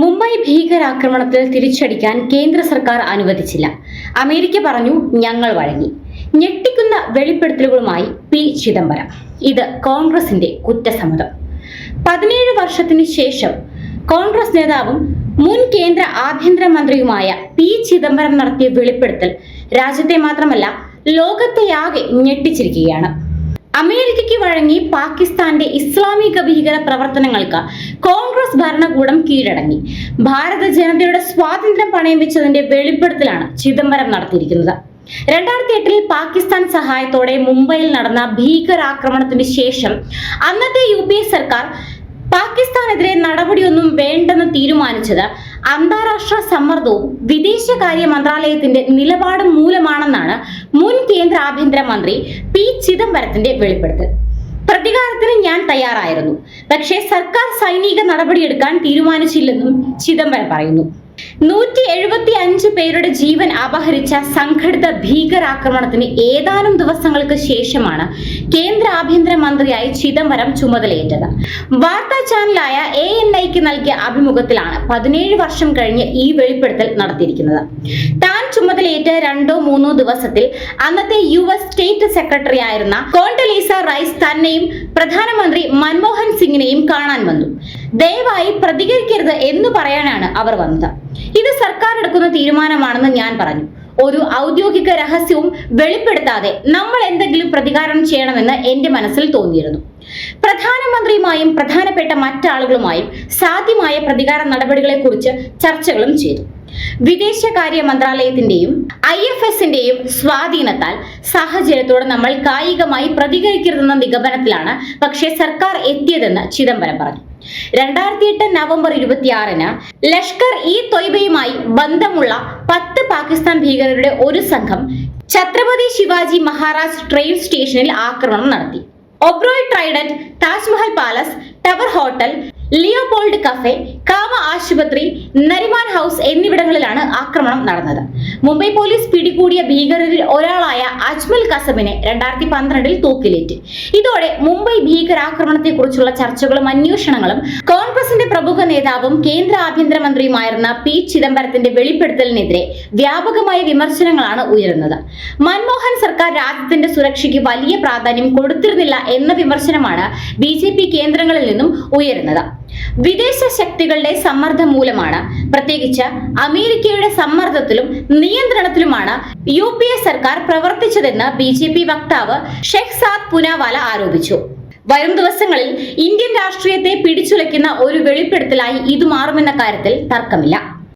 മുംബൈ ഭീകരാക്രമണത്തിൽ തിരിച്ചടിക്കാൻ കേന്ദ്ര സർക്കാർ അനുവദിച്ചില്ല. അമേരിക്ക പറഞ്ഞു ഞങ്ങൾ വഴങ്ങി. ഞെട്ടിക്കുന്ന വെളിപ്പെടുത്തലുകളുമായി പി. ചിദംബരം. ഇത് കോൺഗ്രസിന്റെ കുറ്റസമ്മതം. പതിനേഴ് വർഷത്തിന് ശേഷം കോൺഗ്രസ് നേതാവും മുൻ കേന്ദ്ര ആഭ്യന്തരമന്ത്രിയുമായ പി. ചിദംബരം നടത്തിയ വെളിപ്പെടുത്തൽ രാജ്യത്തെ മാത്രമല്ല ലോകത്തെയാകെ ഞെട്ടിച്ചിരിക്കുകയാണ്. അമേരിക്കയ്ക്ക് വഴങ്ങി പാകിസ്ഥാന്റെ ഇസ്ലാമിക ഭീകര പ്രവർത്തനങ്ങൾക്ക് കോൺഗ്രസ് ഭരണകൂടം കീഴടങ്ങി. ഭാരത ജനതയുടെ സ്വാതന്ത്ര്യം പണയം വെച്ചതിന്റെ വെളിപ്പെടുത്തലാണ് ചിദംബരം നടത്തിയിരിക്കുന്നത്. രണ്ടായിരത്തി എട്ടിൽ പാകിസ്ഥാൻ സഹായത്തോടെ മുംബൈയിൽ നടന്ന ഭീകരാക്രമണത്തിന് ശേഷം അന്നത്തെ യു പി എ സർക്കാർ പാകിസ്ഥാനെതിരെ നടപടിയൊന്നും വേണ്ടെന്ന് തീരുമാനിച്ചത് അന്താരാഷ്ട്ര സമ്മർദ്ദവും വിദേശകാര്യ മന്ത്രാലയത്തിന്റെ നിലപാടും മൂലമാണെന്നാണ് മുൻ കേന്ദ്ര ആഭ്യന്തര മന്ത്രി പി ചിദംബരത്തിന്റെ വെളിപ്പെടുത്തൽ. പ്രതികാരത്തിന് ഞാൻ തയ്യാറായിരുന്നു. പക്ഷേ സർക്കാർ സൈനിക നടപടിയെടുക്കാൻ തീരുമാനിച്ചില്ലെന്നും ചിദംബരം പറയുന്നു. നൂറ്റി എഴുപത്തി അഞ്ച് പേരുടെ ജീവൻ അപഹരിച്ച സംഘടിത ഭീകരാക്രമണത്തിന് ഏതാനും ദിവസങ്ങൾക്ക് ശേഷമാണ് കേന്ദ്ര ആഭ്യന്തര മന്ത്രിയായി ചിദംബരം ചുമതലയേറ്റത്. വാർത്താ ചാനലായ എ എൻ ഐക്ക് നൽകിയ അഭിമുഖത്തിലാണ് പതിനേഴ് വർഷം കഴിഞ്ഞ് ഈ വെളിപ്പെടുത്തൽ നടത്തിയിരിക്കുന്നത്. താൻ ചുമതലയേറ്റ രണ്ടോ മൂന്നോ ദിവസത്തിൽ അന്നത്തെ യു എസ് സ്റ്റേറ്റ് സെക്രട്ടറി ആയിരുന്ന കോണ്ടലീസ റൈസ് തന്നെയും പ്രധാനമന്ത്രി മൻമോഹൻ സിംഗിനെയും കാണാൻ വന്നു. ദയവായി പ്രതികരിക്കരുത് എന്ന് പറയാനാണ് അവർ വന്നത്. ഇത് സർക്കാർ എടുക്കുന്ന തീരുമാനമാണെന്ന് ഞാൻ പറഞ്ഞു. ഒരു ഔദ്യോഗിക രഹസ്യവും വെളിപ്പെടുത്താതെ നമ്മൾ എന്തെങ്കിലും പ്രതികാരം ചെയ്യണമെന്ന് എന്റെ മനസ്സിൽ തോന്നിയിരുന്നു. പ്രധാനമന്ത്രിയുമായും പ്രധാനപ്പെട്ട മറ്റാളുകളുമായും സാധ്യമായ പ്രതികാര നടപടികളെക്കുറിച്ച് ചർച്ചകളും ചെയ്തു. വിദേശകാര്യ മന്ത്രാലയത്തിന്റെയും ഐ എഫ് എസിന്റെയും സ്വാധീനത്താൽ സാഹചര്യത്തോട് നമ്മൾ കായികമായി പ്രതികരിക്കരുതെന്ന നിഗമനത്തിലാണ് പക്ഷേ സർക്കാർ എത്തിയതെന്ന് ചിദംബരം പറഞ്ഞു. രണ്ടായിരത്തി എട്ട് നവംബർ ഇരുപത്തിയാറിന് ലഷ്കർ ഇ തൊയ്ബയുമായി ബന്ധമുള്ള പത്ത് പാകിസ്ഥാൻ ഭീകരരുടെ ഒരു സംഘം ഛത്രപതി ശിവാജി മഹാരാജ് ട്രെയിൻ സ്റ്റേഷനിൽ ആക്രമണം നടത്തി. Oberoi Trident Taj Mahal palace tower hotel Leopold cafe Cama ആശുപത്രി നരിമാൻ ഹൗസ് എന്നിവിടങ്ങളിലാണ് ആക്രമണം നടന്നത്. മുംബൈ പോലീസ് പിടികൂടിയ ഭീകരരിൽ ഒരാളായ അജ്മൽ കസബിനെ രണ്ടായിരത്തി പന്ത്രണ്ടിൽ തൂക്കിലേറ്റ്. ഇതോടെ മുംബൈ ഭീകരാക്രമണത്തെക്കുറിച്ചുള്ള ചർച്ചകളും അന്വേഷണങ്ങളും കോൺഗ്രസിന്റെ പ്രമുഖ നേതാവും കേന്ദ്ര ആഭ്യന്തരമന്ത്രിയുമായിരുന്ന പി ചിദംബരത്തിന്റെ വെളിപ്പെടുത്തലിനെതിരെ വ്യാപകമായ വിമർശനങ്ങളാണ് ഉയരുന്നത്. മൻമോഹൻ സർക്കാർ രാജ്യത്തിന്റെ സുരക്ഷയ്ക്ക് വലിയ പ്രാധാന്യം കൊടുത്തിരുന്നില്ല എന്ന വിമർശനമാണ് ബി കേന്ദ്രങ്ങളിൽ നിന്നും ഉയരുന്നത്. വിദേശ ശക്തികളുടെ സമ്മർദ്ദം മൂലമാണ്. പ്രത്യേകിച്ച് അമേരിക്കയുടെ സമ്മർദ്ദത്തിലും നിയന്ത്രണത്തിലുമാണ് യു പി എ സർക്കാർ പ്രവർത്തിച്ചതെന്ന് ബി ജെ പി വക്താവ് ഷെഖ്സാദ് പുനാവാല ആരോപിച്ചു. വരും ദിവസങ്ങളിൽ ഇന്ത്യൻ രാഷ്ട്രീയത്തെ പിടിച്ചുലയ്ക്കുന്ന ഒരു വെളിപ്പെടുത്തലായി ഇത് മാറുമെന്ന കാര്യത്തിൽ തർക്കമില്ല.